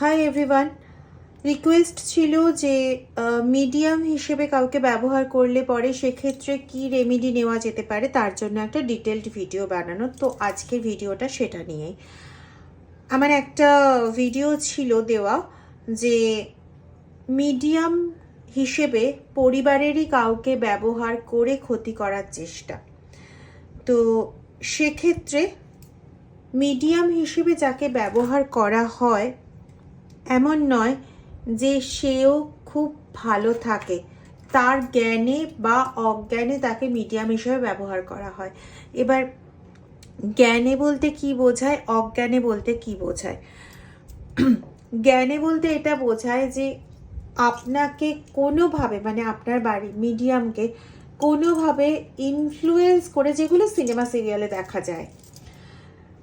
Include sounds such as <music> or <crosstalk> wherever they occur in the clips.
Hi everyone request ছিল যে medium হিসেবে কাউকে ব্যবহার করলে পরে সেক্ষেত্রে কি রেমেডি নেওয়া যেতে পারে তার জন্য একটা ডিটেলড ভিডিও বানানো। তো আজকের ভিডিওটা সেটা নিয়েই। আমার একটা ভিডিও ছিল দেওয়া যে মিডিয়াম হিসেবে পরিবারেরই কাউকে ব্যবহার করে ক্ষতি করার চেষ্টা। তো সেক্ষেত্রে মিডিয়াম হিসেবে যাকে ব্যবহার করা হয় এমন নয় যে সেও খুব ভালো থাকে। তার জ্ঞানে বা অজ্ঞানে তাকে মিডিয়াম হিসেবে ব্যবহার করা হয়। এবার, জ্ঞানে বলতে কি বোঝায়, অজ্ঞানে বলতে কি বোঝায়? <clears throat> জ্ঞানে বলতে এটা বোঝায় যে আপনাকে কোনোভাবে মানে আপনার বাড়ি, মিডিয়ামকে কোনোভাবে ইনফ্লুয়েন্স করে যেগুলো সিনেমা, সিরিয়ালে দেখা যায়,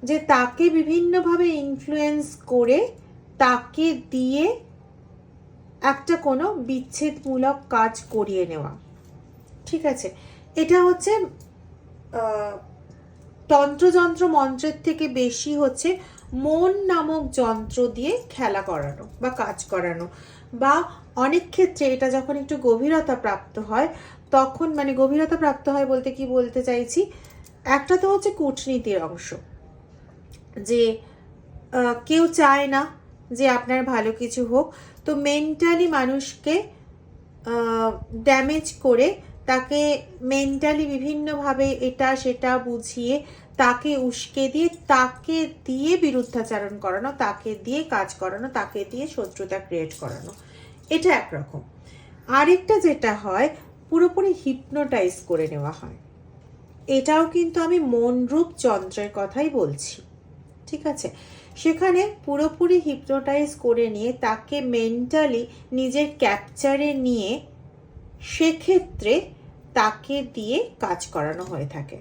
যে তাকে বিভিন্নভাবে ইনফ্লুয়েন্স করে তাকে দিয়ে একটা কোনো বিচ্ছেদমূলক কাজ করিয়ে নেওয়া। ঠিক আছে? এটা হচ্ছে তন্ত্রযন্ত্র মন্ত্রের থেকে বেশি হচ্ছে মন নামক যন্ত্র দিয়ে খেলা করানো বা কাজ করানো বা অনেক ক্ষেত্রে এটা যখন একটু গভীরতা প্রাপ্ত হয়, তখন মানে গভীরতা প্রাপ্ত হয় বলতে কি বলতে চাইছি? একটা তো হচ্ছে কূটনীতির অংশ যে কেউ চায় না যে আপনার ভালো কিছু হোক, তো মেন্টালি মানুষকে ড্যামেজ করে তাকে মেন্টালি বিভিন্নভাবে এটা সেটা বুঝিয়ে তাকে উস্কে দিয়ে, তাকে দিয়ে বিরুদ্ধাচারণ করানো, তাকে দিয়ে কাজ করানো, তাকে দিয়ে শত্রুতা ক্রিয়েট করানো। এটা একরকম। আরেকটা যেটা হয়, পুরোপুরি হিপনোটাইজ করে নেওয়া হয়। এটাও কিন্তু আমি মনরূপ যন্ত্রের কথাই বলছি। ঠিক আছে? সেখানে পুরোপুরি হিপনোটাইজ করে নিয়ে তাকে মেন্টালি নিজের ক্যাপচারে নিয়ে সেক্ষেত্রে তাকে দিয়ে কাজ করানো হয়ে থাকে।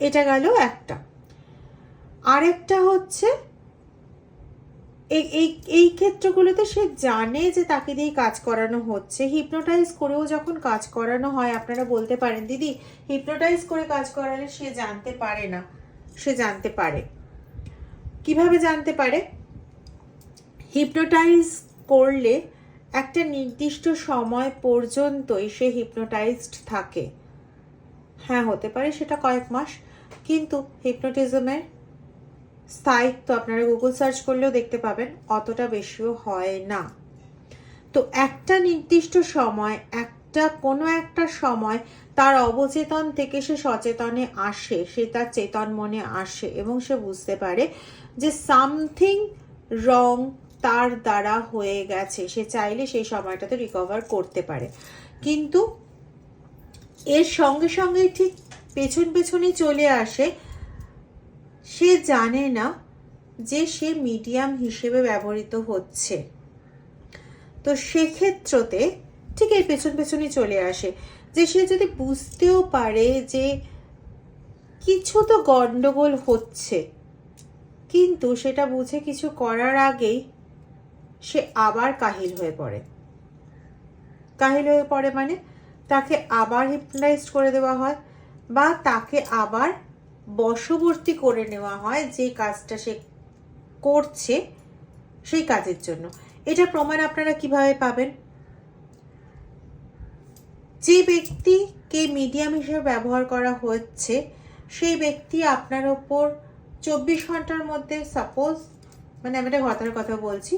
এটা গেল একটা। আরেকটা হচ্ছে, এই এই ক্ষেত্রগুলোতে সে জানে যে তাকে দিয়ে কাজ করানো হচ্ছে। হিপনোটাইজ করেও যখন কাজ করানো হয়, আপনারা বলতে পারেন, দিদি হিপনোটাইজ করে কাজ করালে সে জানতে পারে না। সে জানতে পারে। কীভাবে জানতে পারে? হিপনোটাইজ করলে একটা নির্দিষ্ট সময় পর্যন্তই সে হিপনোটাইজড থাকে। হ্যাঁ হতে পারে সেটা কয়েক মাস, কিন্তু হিপনোটিজমের স্থায়িত্ব আপনারা গুগল সার্চ করলেও দেখতে পাবেন, অতটা বেশিও হয় না। তো একটা নির্দিষ্ট সময়, একটা, কোনো একটা সময় তার অবচেতন থেকে সে সচেতনে আসে, সে তার চেতন মনে আসে এবং সে বুঝতে পারে যে সামথিং রং তার দ্বারা হয়ে গেছে। সে চাইলে সেই সময়টাতে রিকভার করতে পারে। কিন্তু এর সঙ্গে সঙ্গে ঠিক পেছন পেছনে চলে আসে। সে জানে না যে সে মিডিয়াম হিসেবে ব্যবহৃত হচ্ছে। তো সেক্ষেত্রতে ঠিক এর পেছন পেছনই চলে আসে। যে সে যদি বুঝতেও পারে যে কিছু তো গন্ডগোল হচ্ছে। কিন্তু সেটা বুঝে কিছু করার আগেই সে আবার কাহিল হয়ে পড়ে। কাহিল হয়ে পড়ে মানে তাকে আবার হিপনোটাইজ করে দেওয়া হয় বা তাকে আবার বশবর্তী করে নেওয়া হয় যে কাজটা সে করছে সেই কাজের জন্য। এটা প্রমাণ আপনারা কীভাবে পাবেন? যে ব্যক্তিকে মিডিয়াম হিসেবে ব্যবহার করা হচ্ছে, সেই ব্যক্তি আপনার ওপর চব্বিশ ঘণ্টার মধ্যে সাপোজ মানে আমি একটা কথার কথা বলছি,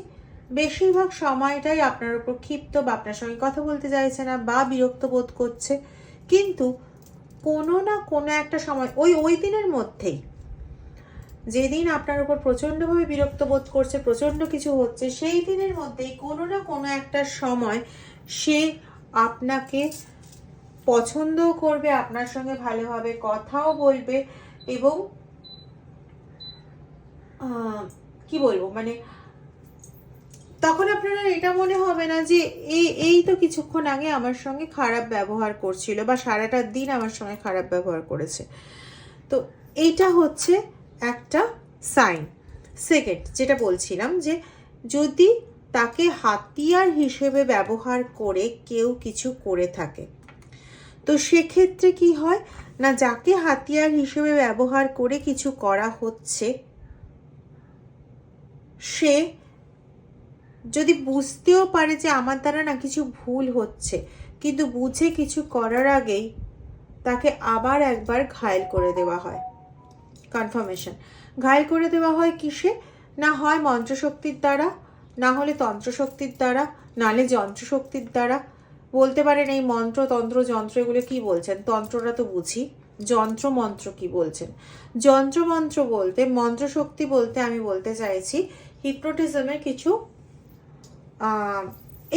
বেশিরভাগ সময়টাই আপনার উপর ক্ষিপ্ত বা আপনার সঙ্গে কথা বলতে চাইছে না বা বিরক্ত বোধ করছে। কিন্তু কোনো না কোনো একটা সময়, ওই ওই দিনের মধ্যেই যেদিন আপনার উপর প্রচণ্ডভাবে বিরক্ত বোধ করছে, প্রচণ্ড কিছু হচ্ছে, সেই দিনের মধ্যেই কোনো না কোনো একটা সময় সে আপনাকে পছন্দও করবে, আপনার সঙ্গে ভালোভাবে কথাও বলবে এবং কি বলব? মানে তখন আপনারা এটা মনে হবে না যে এই এই তো কিছুক্ষণ আগে আমার সঙ্গে খারাপ ব্যবহার করছিল বা সারাটা দিন আমার সঙ্গে খারাপ ব্যবহার করেছে। তো এইটা হচ্ছে একটা সাইন। সেকেন্ড, যেটা বলছিলাম যে যদি তাকে হাতিয়ার হিসেবে ব্যবহার করে কেউ কিছু করে থাকে, তো সেক্ষেত্রে কি হয়? না, যাকে হাতিয়ার হিসেবে ব্যবহার করে কিছু করা হচ্ছে সে যদি বুঝতেও পারে যে আমার দ্বারা না কিছু ভুল হচ্ছে, কিন্তু বুঝে কিছু করার আগেই তাকে আবার একবার ঘায়েল করে দেওয়া হয়। কনফার্মেশন ঘায়েল করে দেওয়া হয় কিসে? না হয় মন্ত্রশক্তির দ্বারা, না হলে তন্ত্রশক্তির দ্বারা নালে যন্ত্রশক্তির দ্বারা। বলতে পারেন এই মন্ত্র, তন্ত্র, যন্ত্র এগুলো কি বলছেন? তন্ত্রটা তো বুঝি। যন্ত্র, মন্ত্র কি বলছেন? যন্ত্র, মন্ত্র বলতে, মন্ত্রশক্তি বলতে আমি বলতে চাইছি হিপনোটিজমের কিছু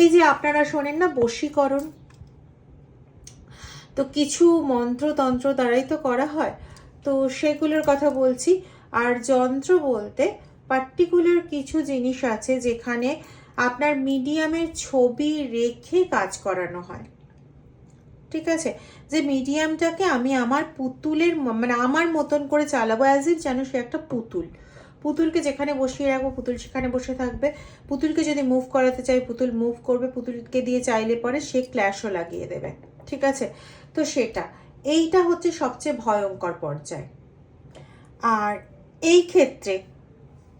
এই যে আপনারা শোনেন না বশীকরণ? তো কিছু মন্ত্রতন্ত্র দ্বারাই তো করা হয়। তো সেগুলোর কথা বলছি। আর যন্ত্র বলতে পার্টিকুলার কিছু জিনিস আছে যেখানে আপনার মিডিয়ামের ছবি রেখে কাজ করানো হয়। ঠিক আছে? যে মিডিয়ামটাকে আমি আমার পুতুলের মানে আমার মতন করে চালাবো অ্যাজ ইফ যেন সে একটা পুতুল। পুতুলকে যেখানে বসিয়ে রাখব, পুতুল সেখানে বসে থাকবে। পুতুলকে যদি মুভ করাতে চাই, পুতুল মুভ করবে। পুতুলকে দিয়ে চাইলে পরে সে ক্ল্যাশও লাগিয়ে দেবে। ঠিক আছে? তো সেটা। এইটা হচ্ছে সবচেয়ে ভয়ঙ্কর পর্যায়। আর এই ক্ষেত্রে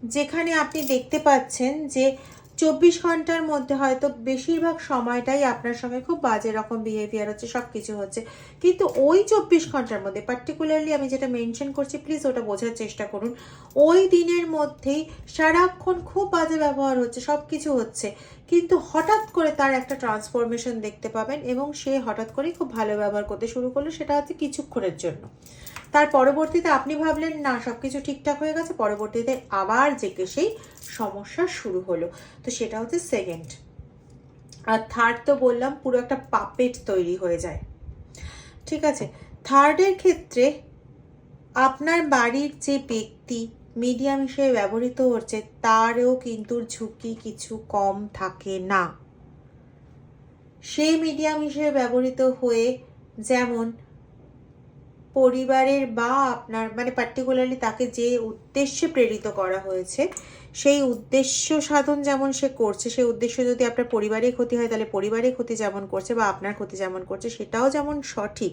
যেখানে আপনি দেখতে পাচ্ছেন যে চব্বিশ ঘণ্টার মধ্যে হয়তো বেশিরভাগ সময়টাই আপনার সঙ্গে খুব বাজে রকম বিহেভিয়ার হচ্ছে সব কিছু হচ্ছে। কিন্তু ওই চব্বিশ ঘণ্টার মধ্যে পার্টিকুলারলি আমি যেটা মেনশন করছি প্লিজ ওটা বোঝার চেষ্টা করুন। ওই দিনের মধ্যেই সারাক্ষণ খুব বাজে ব্যবহার হচ্ছে সব কিছু হচ্ছে। কিন্তু হঠাৎ করে তার একটা ট্রান্সফরমেশন দেখতে পাবেন এবং সে হঠাৎ করেই খুব ভালো ব্যবহার করতে শুরু করল, সেটা হচ্ছে কিছুক্ষণের জন্য। তার পরবর্তীতে আপনি ভাবলেন, না সব কিছু ঠিকঠাক হয়ে গেছে। পরবর্তীতে আবার জেগে সেই সমস্যা শুরু হলো। তো সেটা হচ্ছে সেকেন্ড আর থার্ড তো বললাম, পুরো একটা পাপেট তৈরি হয়ে যায়। ঠিক আছে? থার্ডের ক্ষেত্রে আপনার বাড়ির যে ব্যক্তি মিডিয়াম হিসেবে ব্যবহৃত হচ্ছে, তারও কিন্তু ঝুঁকি কিছু কম থাকে না। সেই মিডিয়াম হিসেবে ব্যবহৃত হয়ে যেমন পরিবারের বা আপনার মানে পার্টিকুলারলি তাকে যে উদ্দেশ্যে প্রেরিত করা হয়েছে, সেই উদ্দেশ্য সাধন যেমন সে করছে, সেই উদ্দেশ্য যদি আপনার পরিবারে ক্ষতি হয়, তাহলে পরিবারে ক্ষতি যেমন করছে বা আপনার ক্ষতি যেমন করছে, সেটাও যেমন সঠিক।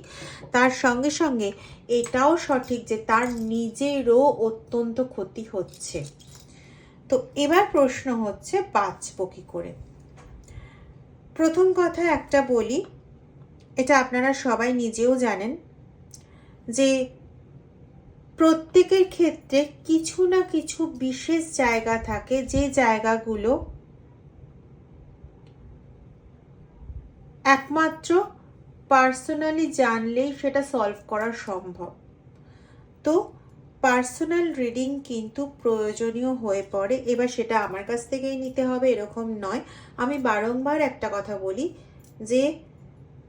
তার সঙ্গে সঙ্গে এটাও সঠিক যে তার নিজেরও অত্যন্ত ক্ষতি হচ্ছে। তো এবার প্রশ্ন হচ্ছে বাঁচবো কী করে। প্রথম কথা একটা বলি, এটা আপনারা সবাই নিজেও জানেন যে প্রত্যেকের ক্ষেত্রে কিছু না কিছু বিশেষ জায়গা থাকে, যে জায়গাগুলো একমাত্র পার্সোনালি জানলেই সেটা সলভ করা সম্ভব। তো পার্সোনাল রিডিং কিন্তু প্রয়োজনীয় হয়ে পড়ে। এবার সেটা আমার কাছ থেকেই নিতে হবে, এরকম নয়। আমি বারংবার একটা কথা বলি যে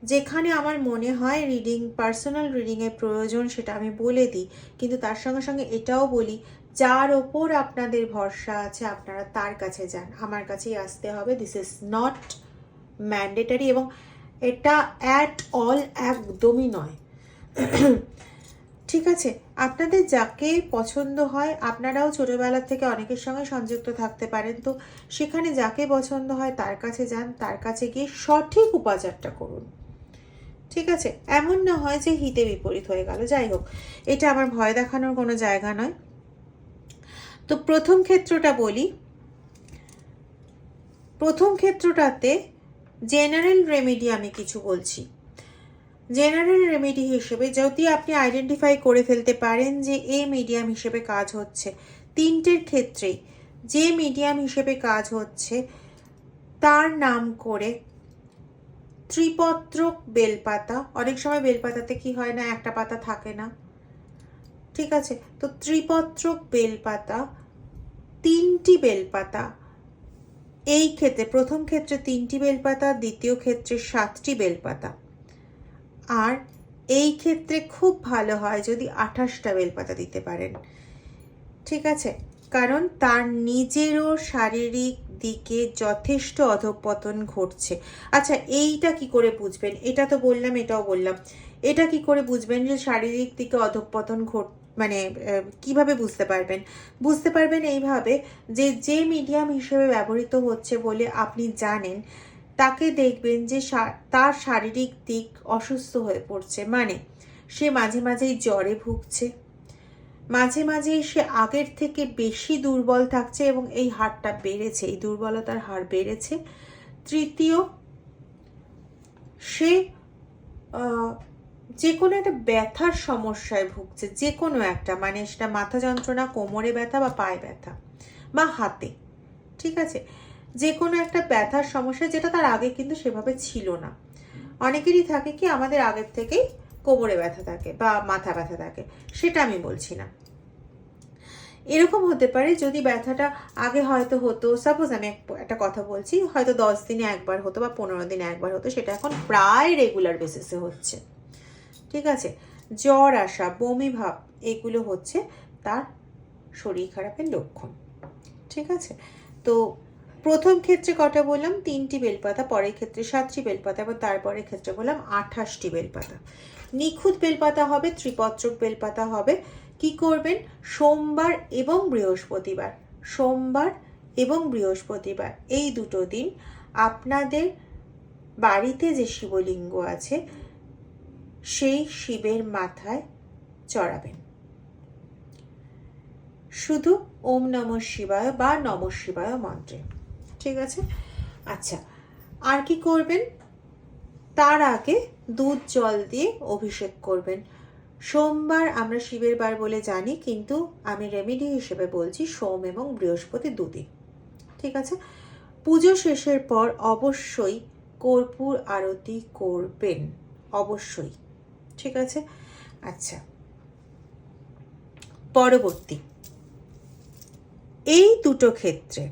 যেখানে আমার মনে হয় রিডিং পার্সোনাল রিডিংয়ের প্রয়োজন সেটা আমি বলে দিই। কিন্তু তার সঙ্গে সঙ্গে এটাও বলি, যার ওপর আপনাদের ভরসা আছে আপনারা তার কাছে যান। আমার কাছেই আসতে হবে। দিস ইজ নট ম্যান্ডেটারি এবং এটা অ্যাট অল একদমই নয়। ঠিক আছে? আপনাদের যাকে পছন্দ হয়, আপনারাও ছোটবেলা থেকে অনেকের সঙ্গে সংযুক্ত থাকতে পারেন। তো সেখানে যাকে পছন্দ হয় তার কাছে যান, তার কাছে গিয়ে সঠিক উপাচারটা করুন। ঠিক আছে? এমন না হয় যে হিতে বিপরীত হয়ে গেল। যাই হোক, এটা আমার ভয় দেখানোর কোনো জায়গা নয়। তো প্রথম ক্ষেত্রটা বলি। প্রথম ক্ষেত্রটাতে জেনারেল রেমেডি আমি কিছু বলছি। জেনারেল রেমেডি হিসেবে যদি আপনি আইডেন্টিফাই করে ফেলতে পারেন যে এ মিডিয়াম হিসেবে কাজ হচ্ছে, তিনটের ক্ষেত্রেই যে মিডিয়াম হিসেবে কাজ হচ্ছে, তার নাম করে ত্রিপত্রক বেলপাতা। অনেক সময় বেলপাতাতে কি হয় না, একটা পাতা থাকে না। ঠিক আছে? তো ত্রিপত্রক বেলপাতা, তিনটি বেলপাতা। এই ক্ষেত্রে, প্রথম ক্ষেত্রে তিনটি বেলপাতা, দ্বিতীয় ক্ষেত্রে সাতটি বেলপাতা। আর এই ক্ষেত্রে খুব ভালো হয় যদি আঠাশটা বেলপাতা দিতে পারেন। ঠিক আছে? কারণ তার নিজেরও শারীরিক দিকে যথেষ্ট অধঃপতন ঘটছে। আচ্ছা এইটা কি করে বুঝবেন? এটা তো বললাম, এটাও বললাম। এটা কি করে বুঝবেন যে শারীরিক দিকে অধঃপতন ঘট মানে কীভাবে বুঝতে পারবেন? বুঝতে পারবেন এইভাবে যে যে মিডিয়াম হিসেবে ব্যবহৃত হচ্ছে বলে আপনি জানেন, তাকে দেখবেন যে তার শারীরিক দিক অসুস্থ হয়ে পড়ছে। মানে সে মাঝে মাঝেই জ্বরে ভুগছে। মাঝে মাঝে সে আগের থেকে বেশি দুর্বল থাকছে এবং এই হারটা বেড়েছে, এই দুর্বলতার হার বেড়েছে। তৃতীয়, সে যে কোনো একটা ব্যথার সমস্যায় ভুগছে, যে কোনো একটা মানে সেটা মাথা যন্ত্রণা, কোমরে ব্যথা বা পায়ে ব্যথা বা হাতে, ঠিক আছে? যে কোনো একটা ব্যথার সমস্যা যেটা তার আগে কিন্তু সেভাবে ছিল না। অনেকেরই থাকে কি, আমাদের আগের থেকেই কোমরে ব্যথা থাকে বা মাথা ব্যথা থাকে, সেটা আমি বলছি না। এরকম হতে পারে যদি ব্যথাটা আগে হয়তো হতো সাপোজ আমি একটা কথা বলছি, হয়তো দশ দিনে একবার হতো বা পনেরো দিনে একবার হতো, সেটা এখন প্রায় রেগুলার বেসিসে হচ্ছে। ঠিক আছে? জ্বর আসা, বমি ভাব, এগুলো হচ্ছে তার শরীর খারাপের লক্ষণ। ঠিক আছে? তো প্রথম ক্ষেত্রে কটা বললাম? তিনটি বেলপাতা, পরের ক্ষেত্রে সাতটি বেলপাতা এবং তারপরের ক্ষেত্রে বললাম আঠাশটি বেলপাতা। নিখুঁত বেলপাতা হবে, ত্রিপত্রক বেলপাতা হবে। কি করবেন? সোমবার এবং বৃহস্পতিবার। সোমবার এবং বৃহস্পতিবার। এই দুটো দিন আপনাদের বাড়িতে যে শিবলিঙ্গ আছে, সেই শিবের মাথায় চড়াবেন। শুধু ওম নম শিবায় বা নম শিবায় মন্ত্রে। ঠিক আছে? আচ্ছা আর কি করবেন? তার আগে দুধ জল দিয়ে অভিষেক করবেন। সোমবার আমরা শিবের বার বলে জানি, কিন্তু আমি রেমেডি হিসেবে বলছি সোম এবং বৃহস্পতি দুদিন। ঠিক আছে? পুজো শেষের পর অবশ্যই কর্পূর আরতি করবেন। অবশ্যই। ঠিক আছে? আচ্ছা। পরবর্তী। এই দুটো ক্ষেত্রে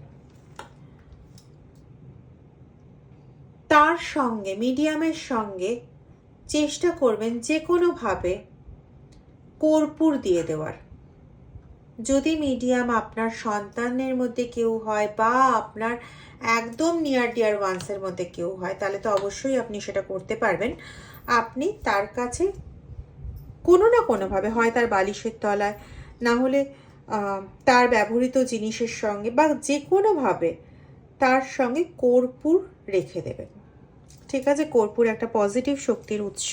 তার সঙ্গে, মিডিয়ামের সঙ্গে চেষ্টা করবেন যে কোনোভাবে কর্পূর দিয়ে দেওয়ার। যদি মিডিয়াম আপনার সন্তানের মধ্যে কেউ হয় বা আপনার একদম নিয়ার ডিয়ার ওয়ান্সের মধ্যে কেউ হয়, তাহলে তো অবশ্যই আপনি সেটা করতে পারবেন। আপনি তার কাছে কোনো না কোনোভাবে, হয় তার বালিশের তলায়, না হলে তার ব্যবহৃত জিনিসের সঙ্গে বা যে কোনোভাবে তার সঙ্গে কর্পূর রেখে দেবেন। ঠিক আছে, কর্পূর একটা পজিটিভ শক্তির উৎস।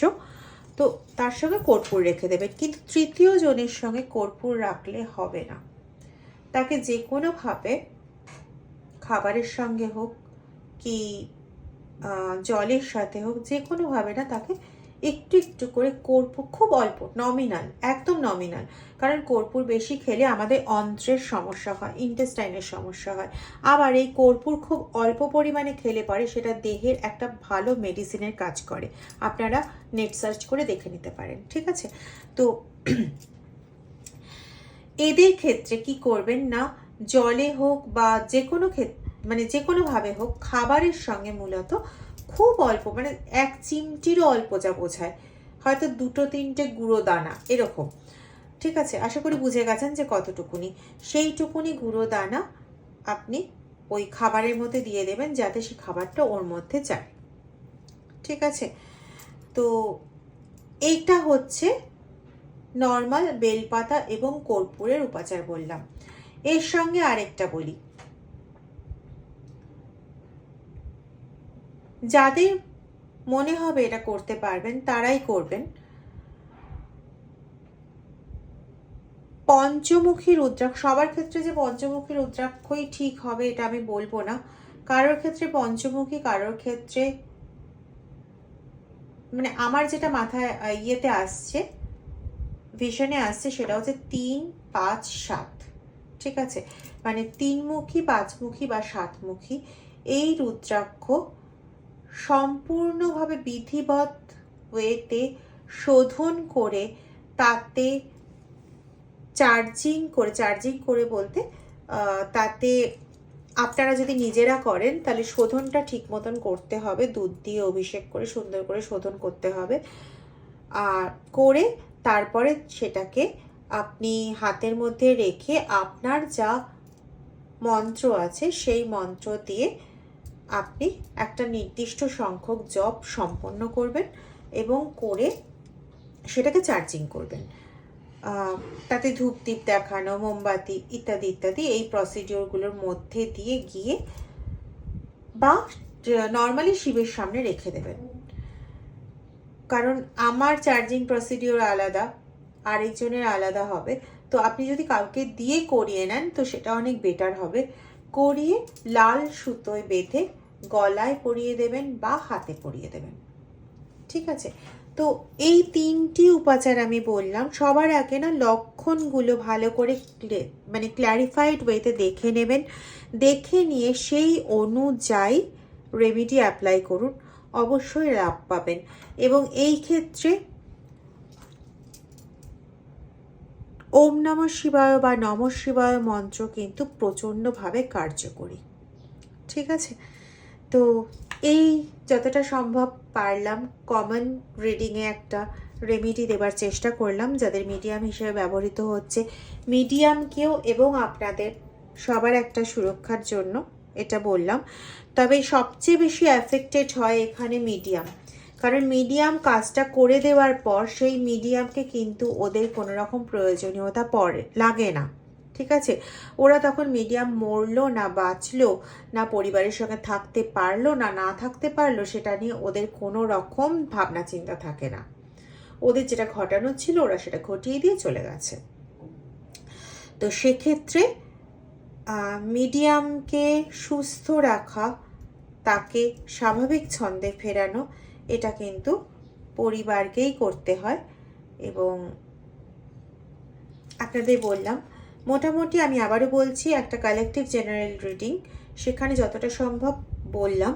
তো তার সঙ্গে কর্পূর রেখে দেবেন কিন্তু তৃতীয় জনের সঙ্গে কর্পূর রাখলে হবে না। তাকে যে কোনোভাবে খাবারের সঙ্গে হোক কি জলের সাথে হোক, যে কোনোভাবে না, তাকে একটু একটু করে কর্পূর, খুব অল্প নমিনাল একদম নমিনাল কারণ কর্পূর বেশি খেলে আমাদের অন্ত্রের সমস্যা হয় ইন্টেস্টাইনের সমস্যা হয়। আবার এই কর্পূর খুব অল্প পরিমাণে খেলে পরে সেটা দেহের একটা ভালো মেডিসিনের কাজ করে। আপনারা নেট সার্চ করে দেখে নিতে পারেন, ঠিক আছে? তো <clears throat> এদের ক্ষেত্রে কি করবেন না, জলে হোক বা যে কোনো ক্ষেত্রে মানে যে কোনোভাবে হোক, খাবারের সঙ্গে মূলত খুব অল্প মানে এক চিমটিরও অল্প যা বোঝায়। হয়তো দুটো তিনটে গুঁড়ো দানা, এরকম। ঠিক আছে, আশা করি বুঝে গেছেন যে কতটুকুনি। সেইটুকুনি গুঁড়ো দানা আপনি ওই খাবারের মধ্যে দিয়ে দেবেন যাতে সেই খাবারটা ওর মধ্যে যায়। ঠিক আছে? তো এইটা হচ্ছে নর্মাল বেলপাতা এবং কর্পূরের উপাচার বললাম। এর সঙ্গে আরেকটা বলি। যাদের মনে হবে এটা করতে পারবেন, তারাই করবেন। পঞ্চমুখী রুদ্রাক্ষ, সবার ক্ষেত্রে যে পঞ্চমুখী রুদ্রাক্ষই ঠিক হবে এটা আমি বলব না। কারোর ক্ষেত্রে পঞ্চমুখী, কারোর ক্ষেত্রে মানে আমার যেটা মাথায় ইয়েতে আসছে ভিশনে আসছে সেটা হচ্ছে তিন, পাঁচ, সাত। ঠিক আছে? মানে তিনমুখী, পাঁচমুখী বা সাতমুখী, এই রুদ্রাক্ষ সম্পূর্ণভাবে বিধিবৎ ওয়েতে শোধন করে তাতে চার্জিং করে চার্জিং করে বলতে তাতে আপনারা যদি নিজেরা করেন, তাহলে শোধনটা ঠিক মতন করতে হবে। দুধ দিয়ে অভিষেক করে, সুন্দর করে শোধন করতে হবে। আর করে তারপরে সেটাকে আপনি হাতের মধ্যে রেখে আপনার যা মন্ত্র আছে, সেই মন্ত্র দিয়ে আপনি একটা নির্দিষ্ট সংখ্যক জব সম্পন্ন করবেন এবং করে সেটাকে চার্জিং করবেন। তাতে ধূপদীপ দেখানো, মোমবাতি ইত্যাদি ইত্যাদি এই প্রসিডিওরগুলোর মধ্যে দিয়ে গিয়ে বা নর্মালি শিবের সামনে রেখে দেবেন। কারণ আমার চার্জিং প্রসিডিওর আলাদা, আরেকজনের আলাদা হবে। তো আপনি যদি কাউকে দিয়ে করিয়ে নেন, তো সেটা অনেক বেটার হবে। করিয়ে লাল সুতোয় বেঁধে গলায় পরিয়ে দেবেন বা হাতে পরিয়ে দেবেন। ঠিক আছে? তো এই তিনটি উপাচার আমি বললাম, সবার আগে না লক্ষণগুলো ভালো করে মানে ক্ল্যারিফাইড ওয়েতে দেখে নেবেন। দেখে নিয়ে সেই অনুযায়ী রেমিডি অ্যাপ্লাই করুন। অবশ্যই লাভ পাবেন। এবং এই ক্ষেত্রে ওম নম শিবায় বা নম শিবায় মন্ত্র কিন্তু প্রচণ্ডভাবে কার্যকরী। ঠিক আছে? তো এই যতটা সম্ভব পারলাম কমন রিডিংয়ে একটা রেমিডি দেবার চেষ্টা করলাম, যাদের মিডিয়াম হিসেবে ব্যবহৃত হচ্ছে। মিডিয়ামকেও এবং আপনাদের সবার একটা সুরক্ষার জন্য এটা বললাম। তবে সবচেয়ে বেশি অ্যাফেক্টেড হয় এখানে মিডিয়াম কারণ মিডিয়াম কাজটা করে দেওয়ার পর সেই মিডিয়ামকে কিন্তু ওদের কোনো রকম প্রয়োজনীয়তা পড়ে, লাগে না। ঠিক আছে? ওরা তখন মিডিয়াম মরলো না, বাঁচলো না, পরিবারের সঙ্গে থাকতে পারল না না থাকতে পারল, সেটা নিয়ে ওদের কোনো রকম ভাবনা চিন্তা থাকে না। ওদের যেটা ঘটানো ছিল, ওরা সেটা ঘটিয়ে দিয়ে চলে গেছে। তো সেক্ষেত্রে মিডিয়ামকে সুস্থ রাখা, তাকে স্বাভাবিক ছন্দে ফেরানো এটা কিন্তু পরিবারকেই করতে হয় এবং আপনাদের বললাম, মোটামুটি আমি আবারও বলছি একটা কালেকটিভ জেনারেল রিডিং সেখানে যতটা সম্ভব বললাম।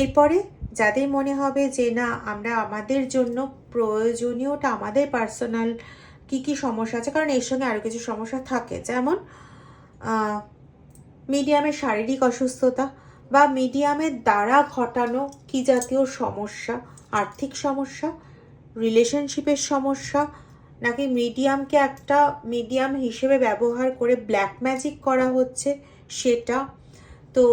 এরপরে যাদের মনে হবে যে না, আমরা আমাদের জন্য প্রয়োজনীয়টা, আমাদের পার্সোনাল কি কি সমস্যা আছে, কারণ এর সঙ্গে আরও কিছু সমস্যা থাকে। যেমন মিডিয়ামের শারীরিক অসুস্থতা বা মিডিয়ামের দ্বারা ঘটানো কি জাতীয় সমস্যা? আর্থিক সমস্যা? রিলেশনশিপের সমস্যা? নাকি মিডিয়ামকে একটা মিডিয়াম হিসেবে ব্যবহার করে ব্ল্যাক ম্যাজিক করা হচ্ছে সেটা? তো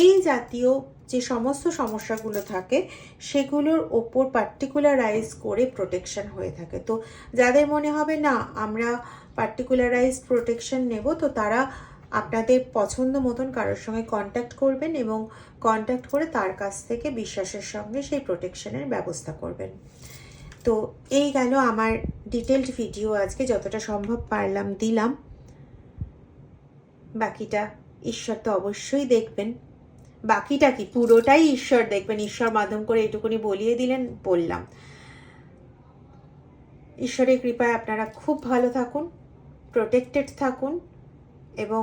এই জাতীয় যে সমস্ত সমস্যাগুলো থাকে, সেগুলোর ওপর পার্টিকুলারাইজ করে প্রোটেকশন হয়ে থাকে। তো যাদের মনে হবে, না, আমরা পার্টিকুলারাইজ প্রোটেকশন নেব, তো তারা আপনাদের পছন্দ মতন কারোর সঙ্গে কন্ট্যাক্ট করবেন এবং কন্ট্যাক্ট করে তার কাছ থেকে বিশ্বাসের সঙ্গে সেই প্রোটেকশনের ব্যবস্থা করবেন। তো এই গেল আমার ডিটেলড ভিডিও আজকে যতটা সম্ভব পারলাম, দিলাম। বাকিটা ঈশ্বর তো অবশ্যই দেখবেন। বাকিটা কি? পুরোটাই ঈশ্বর দেখবেন। ঈশ্বর মাধ্যম করে এটুকুনি বলিয়ে দিলেন, বললাম। ঈশ্বরের কৃপায় আপনারা খুব ভালো থাকুন প্রোটেক্টেড থাকুন। এবং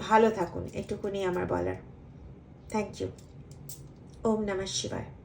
ভালো থাকুন এটুকুনি আমার বলার। থ্যাংক ইউ ওম নমঃ শিবায়।